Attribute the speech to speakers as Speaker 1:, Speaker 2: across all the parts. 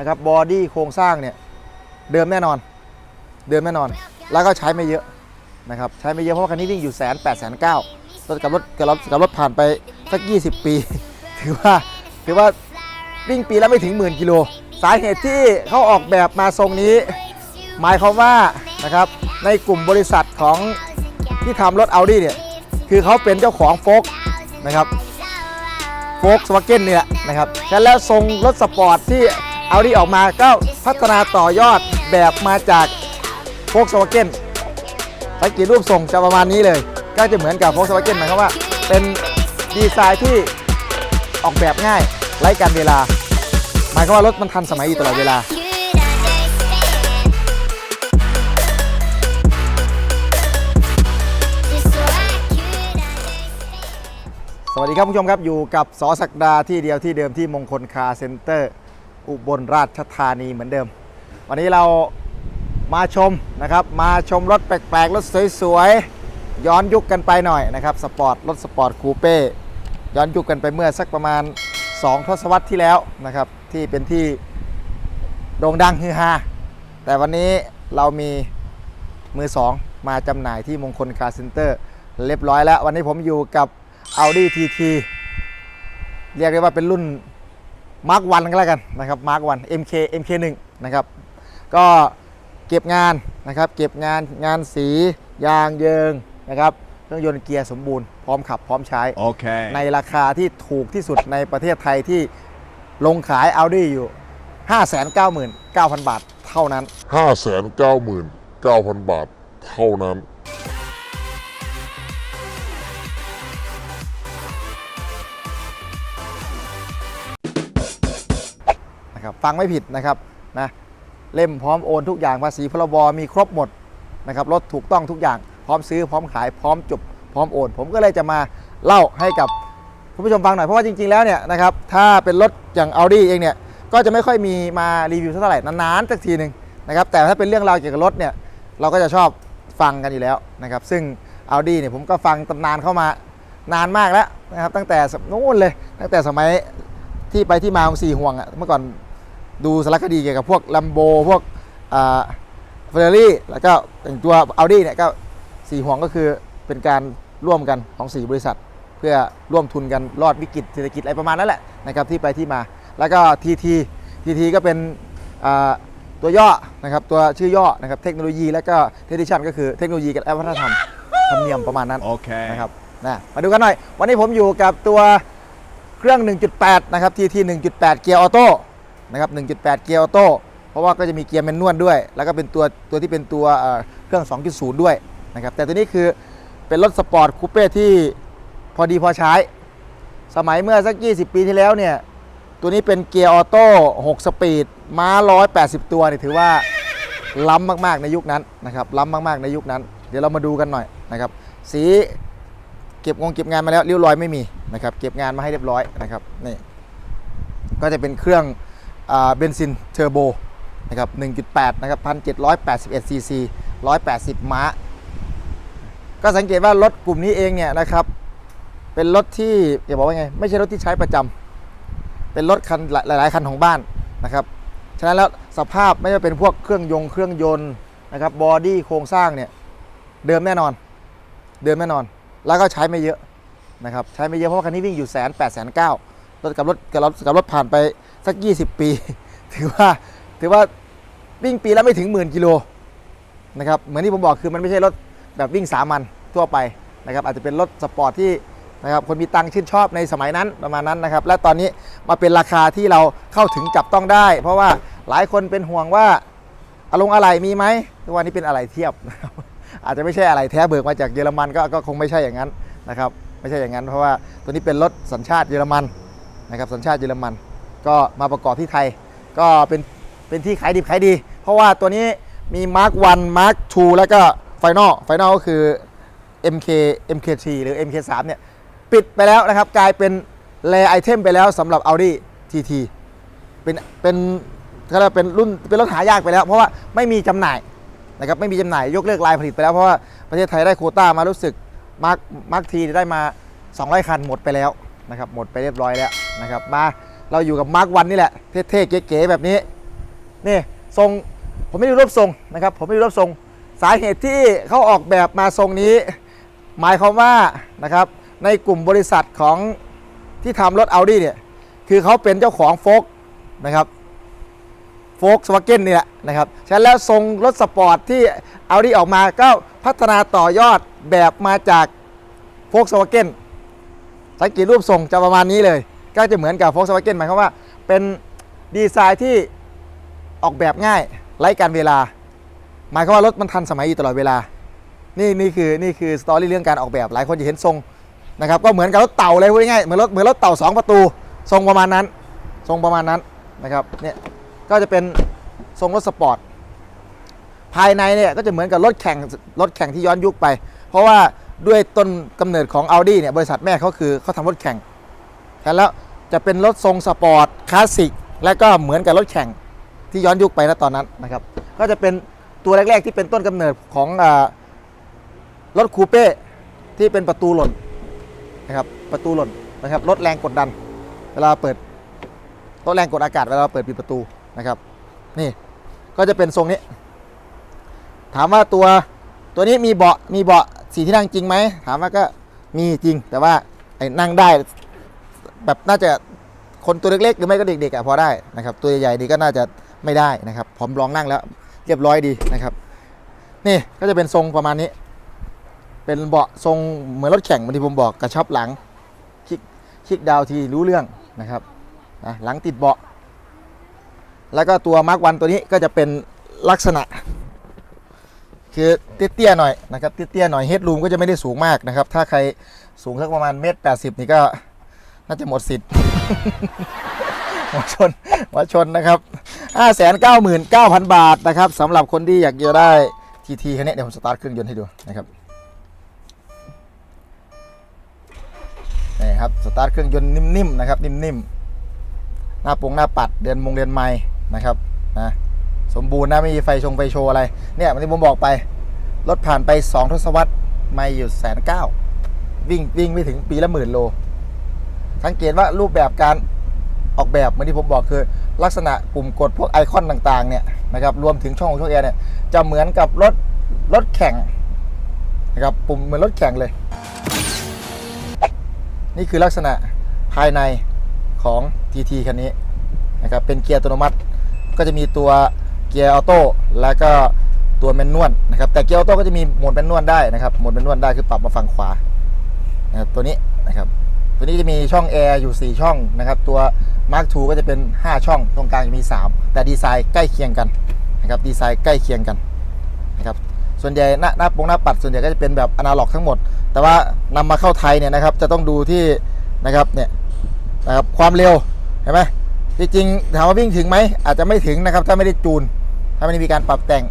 Speaker 1: นะครับบอดี้โครงสร้างเนี่ยเดิมแน่นอน เดิมแน่นอน แล้วก็ใช้ไม่เยอะนะครับใช้ไม่เยอะเพราะว่าคันนี้วิ่งอยู่แสนแปดแสนเก้ารถกับรถกับรถกับรถผ่านไปสัก 20 ปี ถือว่าถือว่าวิ่งปีละไม่ถึงหมื่นกิโล สาเหตุที่เขาออกแบบมาทรงนี้ หมายความว่านะครับในกลุ่มบริษัทของที่ทำรถ Audi เนี่ยคือเขาเป็นเจ้าของโฟกนะครับโฟกสวาเก้นนี่แหละนะครับฉะนั้นแล้วทรงรถสปอร์ตที่ Audi ออกมาก็พัฒนาต่อยอดแบบมาจากโฟกสวาเกนสังเกตรูปทรงจะประมาณนี้เลย ก็จะเหมือนกับโฟกสวาเกนหมายความว่า เป็นดีไซน์ที่ออกแบบง่ายไร้การเวลา หมายความว่ารถมันทันสมัยอยู่ตลอดเวลาสวัสดีครับผู้ชมครับ อยู่กับสอศักดาที่เดียวที่เดิมที่มงคลคาร์เซ็นเตอร์ อุบลราชธานีเหมือนเดิม วันนี้เรามาชมนะครับ มาชมรถแปลกๆ รถสวยๆ ย้อนยุคกันไปหน่อยนะครับ สปอร์ต รถสปอร์ตคูเป้ ย้อนยุคกันไปเมื่อสักประมาณ 2 ทศวรรษที่แล้วนะครับ ที่เป็นที่โด่งดังฮือฮา แต่วันนี้เรามีมือ 2 มาจำหน่ายที่มงคลคาร์เซ็นเตอร์เรียบร้อยแล้ว วันนี้ผมอยู่กับ Audi TT เรียกได้ว่าเป็นรุ่น Mark 1ก็แล้วกันนะครับ Mark 1 MK MK1 นะครับก็เก็บงานนะครับเก็บงานงานสียางเยิงนะครับเครื่องยนต์เกียร์สมบูรณ์พร้อมขับพร้อมใช้
Speaker 2: Okay.
Speaker 1: ในราคาที่ถูกที่สุดในประเทศไทยที่ลงขาย Audi อยู่ 599,000 บาทเท่านั้น
Speaker 3: 599,000 บาทเท่านั้น
Speaker 1: นะครับฟังไม่ผิดนะครับนะเล่มพร้อมโอนทุกอย่างภาษีพรบมีครบหมดนะครับรถถูกต้องทุกอย่างพร้อมซื้อพร้อมขายพร้อมจบพร้อมโอน ผมก็เลยจะมาเล่าให้กับคุณผู้ชมฟังหน่อยเพราะว่าจริงๆแล้วเนี่ยนะครับถ้าเป็นรถอย่าง Audi เองเนี่ยก็จะไม่ค่อยมีมารีวิวเท่าไหร่นานๆสักทีหนึ่งนะครับแต่ถ้าเป็นเรื่องราวเกี่ยวกับรถเนี่ยเราก็จะชอบฟังกันอยู่แล้วนะครับซึ่ง Audi เนี่ยผมก็ฟังตำนานเข้ามานานมากแล้วนะครับตั้งแต่สมนู้นเลยตั้งแต่สมัยที่ไปที่มาของสี่ห่วงอะเมื่อก่อน ดูสารคดีเกี่ยวกับพวกลัมโบพวกเฟอร์รารี่แล้วก็อย่างตัว Audi เนี่ยก็สี่ห่วงก็คือเป็นการร่วมกันของ 4 บริษัท เพื่อร่วมทุนกันรอดวิกฤตเศรษฐกิจอะไรประมาณนั้นแหละนะครับที่ไปที่มา แล้วก็ TT TT ก็เป็นอ่าตัวย่อนะครับตัวชื่อย่อนะครับเทคโนโลยีแล้วก็เทคนิชันก็คือเทคโนโลยีกับวัฒนธรรมธรรมเนียมประมาณนั้น
Speaker 2: Okay.
Speaker 1: นะครับนะมาดูกันหน่อย วันนี้ผมอยู่กับตัวเครื่อง 1.8 นะครับ TT 1.8 เกียร์ออโต้ นะครับ 1.8 เกียร์ออโต้เพราะว่าก็จะมีเกียร์แมนนวลด้วย แล้วก็เป็นตัวตัวที่เป็นตัวเครื่อง 2.0 ด้วยนะครับแต่ตัวนี้คือเป็นรถสปอร์ตคูเป้ที่พอดีพอใช้ สมัยเมื่อสัก 20 ปีที่แล้วเนี่ยตัวนี้เป็นเกียร์ออโต้6สปีดม้า 180 ตัวนี่ถือว่าล้ำมากๆในยุคนั้นนะครับล้ำมากๆในยุคนั้น เดี๋ยวเรามาดูกันหน่อยนะครับสีเก็บงงเก็บงานมาแล้วเริ้วรอยไม่มีนะครับเก็บงานมาให้เรียบร้อยนะครับนี่ก็จะเป็นเครื่อง เบนซินเทอร์โบนะครับ 1.8 นะครับ 1,781 ซีซี 180 ม้า ก็สังเกตว่ารถกลุ่มนี้เองเนี่ยนะครับ เป็นรถที่อย่าบอกว่าไง ไม่ใช่รถที่ใช้ประจำ เป็นรถคันหลาย ๆ คันของบ้านนะครับ ฉะนั้นแล้วสภาพไม่ว่าเป็นพวกเครื่องยงเครื่องยนต์นะครับบอดี้โครงสร้างเนี่ยเดิมแน่นอน เดิมแน่นอน แล้วก็ใช้ไม่เยอะนะครับ ใช้ไม่เยอะเพราะว่าคันนี้วิ่งอยู่แสนแปดแสนเก้ารถกับรถกับรถกับรถผ่านไป สัก 20 ปี ถือว่าถือว่าวิ่งปีละไม่ถึงหมื่นกิโลนะครับเหมือนที่ผมบอกคือมันไม่ใช่รถแบบวิ่งสามัญทั่วไปนะครับอาจจะเป็นรถสปอร์ตที่นะครับคนมีตังค์ชื่นชอบในสมัยนั้นประมาณนั้นนะครับ และตอนนี้มาเป็นราคาที่เราเข้าถึงจับต้องได้ เพราะว่าหลายคนเป็นห่วงว่าอารมณ์อะไรมีไหมทุกวันนี้เป็นอะไรเทียบนะครับอาจจะไม่ใช่อะไรแท้เบิกมาจากเยอรมันก็ก็คงไม่ใช่อย่างนั้นนะครับไม่ใช่อย่างนั้น เพราะว่าตัวนี้เป็นรถสัญชาติเยอรมันนะครับสัญชาติเยอรมัน ก็มาประกอบที่ไทย ก็เป็นเป็นที่ขายดิบขายดี เพราะว่าตัวนี้มี Mark 1 Mark 2แล้วก็ Final Final ก็คือ MK MK3 หรือ MK3 เนี่ย ปิดไปแล้วนะครับ กลายเป็นแรไอเทมไปแล้วสำหรับ Audi TT เป็นเป็นก็เรียกว่าเป็นรุ่นเป็นรถหายากไปแล้ว เพราะว่าไม่มีจำหน่ายนะครับไม่มีจำหน่ายยกเลิกลายผลิตไปแล้ว เพราะว่าประเทศไทยได้โคต้ามารู้สึกมาร์คมาร์คทีได้มา 200 คันหมดไปแล้วนะครับหมดไปเรียบร้อยแล้วนะครับมา เราอยู่กับมาร์ควันนี่แหละ เท่ๆ เก๋ๆ แบบนี้ นี่ทรง ผมไม่ด้รูปทรงนะครับ ผมไม่ด้รูปทรง สาเหตุที่เขาออกแบบมาทรงนี้ หมายความว่านะครับ ในกลุ่มบริษัทของที่ทำรถ Audi เนี่ย คือเขาเป็นเจ้าของโฟกนะครับโฟกสวาเก้นนี่แหละนะครับ ฉะนั้นแล้วทรงรถสปอร์ตที่ Audi ออกมาก็พัฒนาต่อยอดแบบมาจากโฟกสวาเก้นสังเกตรูปทรงจะประมาณนี้เลย ก็จะเหมือนกับโฟกสวาเกนหมายความว่า เป็นดีไซน์ที่ออกแบบง่ายไร้การเวลา หมายความว่ารถมันทันสมัยอยู่ตลอดเวลา นี่นี่คือนี่คือสตอรี่เรื่องการออกแบบหลายคนจะเห็นทรงนะครับก็เหมือนกับรถเต่าเลยพูดง่ายเหมือนรถเหมือนรถเต่าสองประตู ทรงประมาณนั้น ทรงประมาณนั้นนะครับเนี่ยก็จะเป็นทรงรถสปอร์ตภายในเนี่ยก็จะเหมือนกับรถแข่งรถแข่งที่ย้อนยุคไป เพราะว่าด้วยต้นกำเนิดของ Audi เนี่ยบริษัทแม่เขาคือเขาทำรถแข่ง แล้วจะเป็นรถทรงสปอร์ตคลาสสิกและก็เหมือนกับรถแข่งที่ย้อนยุคไปนะตอนนั้นนะครับก็จะเป็นตัวแรก ๆ ที่เป็นต้นกำเนิดของรถคูเป้ที่เป็นประตูหล่นนะครับประตูหล่นนะครับลดแรงกดดัน เวลาเปิดลดแรงกดอากาศเวลาเปิดปิดประตูนะครับ นี่ก็จะเป็นทรงนี้ ถามว่าตัวตัวนี้มีเบาะมีเบาะสีที่นั่งจริงไหมถามว่าก็มีจริงแต่ว่าไอ้นั่งได้ แบบน่าจะคนตัวเล็กๆ หรือไม่ก็เด็กๆอะพอได้นะครับ ตัวใหญ่ๆดีก็น่าจะไม่ได้นะครับ ผมลองนั่งแล้ว เรียบร้อยดีนะครับ นี่ก็จะเป็นทรงประมาณนี้ เป็นเบาะทรงเหมือนรถแข่งเหมือนที่ผมบอกกระชับหลังคลิกคลิกดาวทีรู้เรื่องนะครับนะหลังติดเบาะ แล้วก็ตัวมาร์กวันตัวนี้ก็จะเป็นลักษณะ คือเตี้ยๆหน่อยนะครับเตี้ยๆหน่อยเฮดรูมก็จะไม่ได้สูงมากนะครับ ถ้าใครสูงสักประมาณเมตรแปดสิบนี่ก็ น่าจะหมดสิทธิ์หัวชนหัวชนนะครับ599,000 บาทนะครับสำหรับคนที่อยากจะได้ทีทีคันนี้เดี๋ยวผมสตาร์ทเครื่องยนต์ให้ดูนะครับนี่ครับสตาร์ทเครื่องยนต์นิ่มๆนะครับนิ่มๆหน้าปงหน้าปัดเดือนมงเดือนไม่นะครับนะสมบูรณ์นะไม่มีไฟชงไฟโชว์อะไรเนี่ยวันที่ผมบอกไปรถผ่านไป 2 ทศวรรษไม่อยู่แสนเก้าวิ่งวิ่งไม่ถึงปีละหมื่นโล สังเกตว่ารูปแบบการออกแบบเหมือนที่ผมบอกคือ ลักษณะปุ่มกดพวกไอคอนต่างๆเนี่ยนะครับรวมถึงช่องของช่องแอร์เนี่ยจะเหมือนกับรถรถแข่งนะครับปุ่มเหมือนรถแข่งเลย นี่คือลักษณะภายในของ TT คันนี้นะครับเป็นเกียร์อัตโนมัติ ก็จะมีตัวเกียร์ออโต้แล้วก็ตัวแมนนวลนะครับแต่เกียร์ออโต้ก็จะมีโหมดแมนนวลได้นะครับโหมดแมนนวลได้คือปรับมาฝั่งขวานะครับตัวนี้นะครับ ตัวนี้จะมีช่องแอร์อยู่ 4 ช่องนะครับ ตัว Mark II ก็จะเป็น 5 ช่อง ตรงกลางจะมี 3 แต่ดีไซน์ใกล้เคียงกันนะครับดีไซน์ใกล้เคียงกันนะครับส่วนใหญ่หน้าหน้าปงหน้าปัดส่วนใหญ่ก็จะเป็นแบบอนาล็อกทั้งหมด แต่ว่านำมาเข้าไทยเนี่ยนะครับจะต้องดูที่นะครับเนี่ยนะครับความเร็วเห็นไหมจริงๆถามว่าวิ่งถึงไหมอาจจะไม่ถึงนะครับถ้าไม่ได้จูน ถ้าไม่ได้มีการปรับแต่ง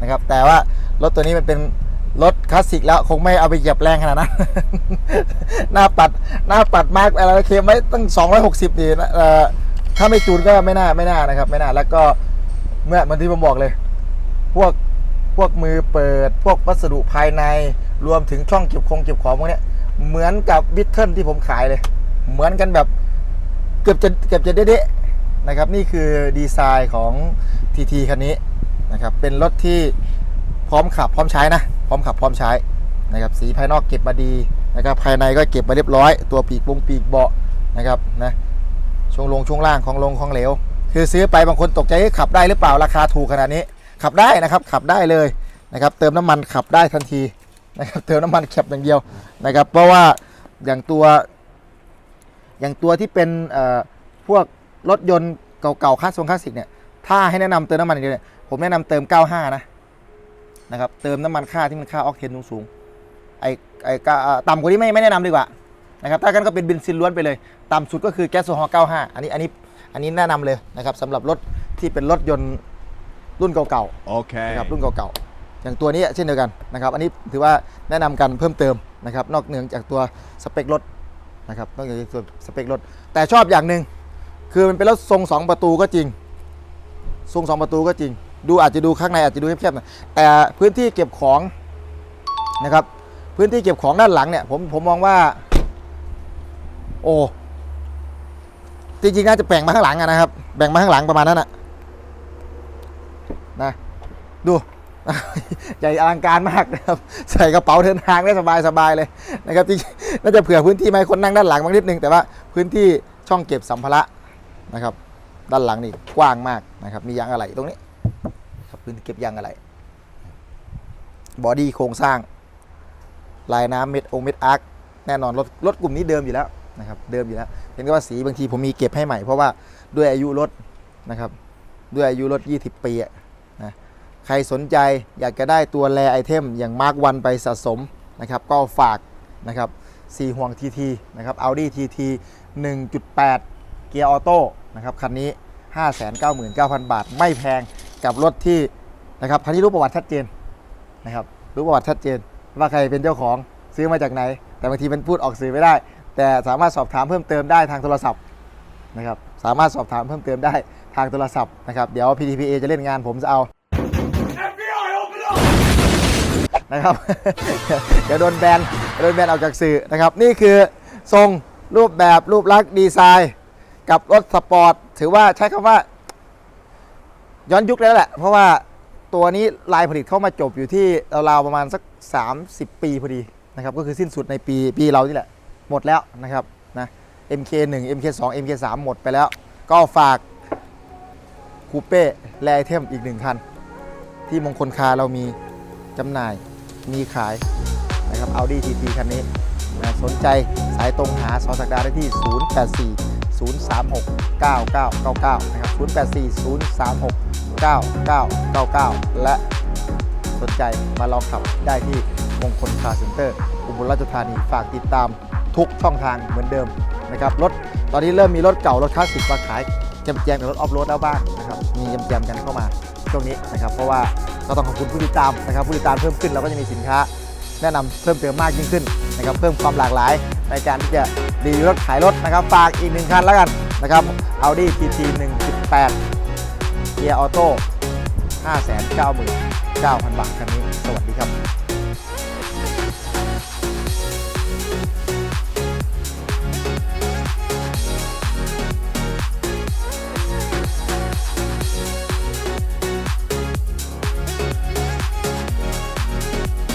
Speaker 1: นะครับแต่ว่ารถตัวนี้มันเป็น รถคลาสสิกแล้วคงไม่เอาไปเหยียบแรงขนาดนั้น หน้าปัดหน้าปัดมากอะไรเคมไว้ตั้ง 260ดีนะเอ่อถ้าไม่จูนก็ไม่น่าไม่น่านะครับ ไม่น่าแล้วก็เมื่อมือนที่ผมบอกเลย พวกพวกมือเปิด พวกวัสดุภายในรวมถึงช่องเก็บของเก็บของพวกนี้เหมือนกับบิทเทิลที่ผมขายเลย เหมือนกันแบบเกือบจะเกือบจะเด๊ะๆนะครับ นี่คือดีไซน์ของ TT คันนี้นะครับ เป็นรถที่พร้อมขับพร้อมใช้นะ พร้อมขับพร้อมใช้นะครับสีภายนอกเก็บมาดีนะครับภายในก็เก็บมาเรียบร้อย ตัวปีกวงปีกเบาะนะครับนะช่วงลงช่วงล่างของลงของเหลว คือซื้อไปบางคนตกใจขับได้หรือเปล่าราคาถูกขนาดนี้ ขับได้นะครับขับได้เลยนะครับเติมน้ำมันขับได้ทันทีนะครับเติมน้ำมันแคปอย่างเดียวนะครับเพราะว่าอย่างตัว อย่างตัวที่เป็นเอ่อพวกรถยนต์เก่าๆคลาสทรงคลาสิกเนี่ยถ้าให้แนะนำเติมน้ำมันอย่างเดียวเนี่ยผมแนะนำเติม 95 นะ นะครับเติมน้ำมันค่าที่มันค่าออกเทนสูงๆไอไอก็อ่าต่ำกว่านี้ไม่ไม่แนะนำดีกว่านะครับถ้ากันก็เป็นเบนซินล้วนไปเลย ต่ำสุดก็คือแก๊สโซฮอล์95 อันนี้อันนี้อันนี้แนะนำเลยนะครับสำหรับรถที่เป็นรถยนต์รุ่นเก่าๆ
Speaker 2: Okay.
Speaker 1: นะครับรุ่นเก่าๆอย่างตัวนี้เช่นเดียวกันนะครับ อันนี้ถือว่าแนะนำกันเพิ่มเติมนะครับ นอกเหนือจากตัวสเปครถนะครับนอกจากตัวสเปครถ แต่ชอบอย่างหนึ่งคือมันเป็นรถทรงสองประตูก็จริง ทรงสองประตูก็จริง ดูอาจจะดูข้างในอาจจะดูแคบๆหน่อยแต่พื้นที่เก็บของนะครับ พื้นที่เก็บของด้านหลังเนี่ยผมผมมองว่า โอ้จริงๆน่าจะแบ่งมาข้างหลังอะนะครับ แบ่งมาข้างหลังประมาณนั้นอะนะดูใหญ่อลังการมากนะครับ ใส่กระเป๋าเดินทางได้สบายสบายๆเลยนะครับที่น่าจะเผื่อพื้นที่ไหมคนนั่งด้านหลังบางนิดนึงแต่ว่าพื้นที่ช่องเก็บสัมภาระนะครับ ด้านหลังนี่กว้างมากนะครับ มียางอะไหล่ตรงนี้ ครับพื้นเก็บยางอะไหล่บอดี้โครงสร้าง ลายน้ำเม็ดองเม็ดอาร์คแน่นอนรถรถกลุ่มนี้เดิมอยู่แล้วนะครับเดิมอยู่แล้วเห็นก็ว่าสีบางทีผมมีเก็บให้ใหม่เพราะว่าด้วยอายุรถนะครับด้วยอายุรถ 20 ปีนะใครสนใจอยากจะได้ตัวแรไอเทม อย่างมาร์กวันไปสะสมนะครับก็ฝากนะครับสีห่วง TT นะครับ Audi TT 1.8 เกียร์ออโต้นะครับคันนี้ 599,000 บาทไม่แพง กับรถที่นะครับคันนี้รู้ประวัติชัดเจนนะครับ รู้ประวัติชัดเจน ว่าใครเป็นเจ้าของซื้อมาจากไหน แต่บางทีมันพูดออกสื่อไม่ได้ แต่สามารถสอบถามเพิ่มเติมได้ทางโทรศัพท์นะครับสามารถสอบถามเพิ่มเติมได้ทางโทรศัพท์นะครับเดี๋ยว PTPA จะเล่นงานผมจะเอานะครับเดี๋ยวโดนแบนโดนแบนออกจากสื่อนะครับ นี่คือทรงรูปแบบรูปลักษณ์ดีไซน์ กับรถสปอร์ต ถือว่าใช้คำว่า ย้อนยุคแล้วแหละ เพราะว่าตัวนี้ลายผลิตเข้ามาจบอยู่ที่ราวๆประมาณสัก 30 ปีพอดีนะครับก็คือสิ้นสุดในปีปีเรานี่แหละ หมดแล้วนะครับนะ MK1 MK2 MK3 หมดไปแล้ว ก็ฝากคูเป้แลไอเทมอีกหนึ่งคัน ที่มงคลคาร์เรามีจำหน่ายมีขายนะครับ Audi TT คันนี้นะสนใจสายตรงหาสอสักดาได้ที่ 084 036 9999 นะครับ 084 036 9999 และสนใจมาลองขับได้ที่มงคลคาร์เซ็นเตอร์ อุบลราชธานีฝากติดตามทุกช่องทางเหมือนเดิมนะครับรถตอนนี้เริ่มมีรถเก่ารถคลาสสิกมาขายแจมกับรถออฟโรดแล้วบ้างนะครับมีแจมกันเข้ามาช่วงนี้นะครับ เพราะว่าก็ต้องขอบคุณผู้ติดตามนะครับ ผู้ติดตามเพิ่มขึ้นเราก็จะมีสินค้า แนะนำเพิ่มเติมมากยิ่งขึ้นนะครับ เพิ่มความหลากหลายในการที่จะรีวิวรถขายรถนะครับ ฝากอีกหนึ่งคันแล้วกันนะครับ Audi TT 1.8 เกียร์ออโต้599,000 บาทคันนี้ สวัสดีครับ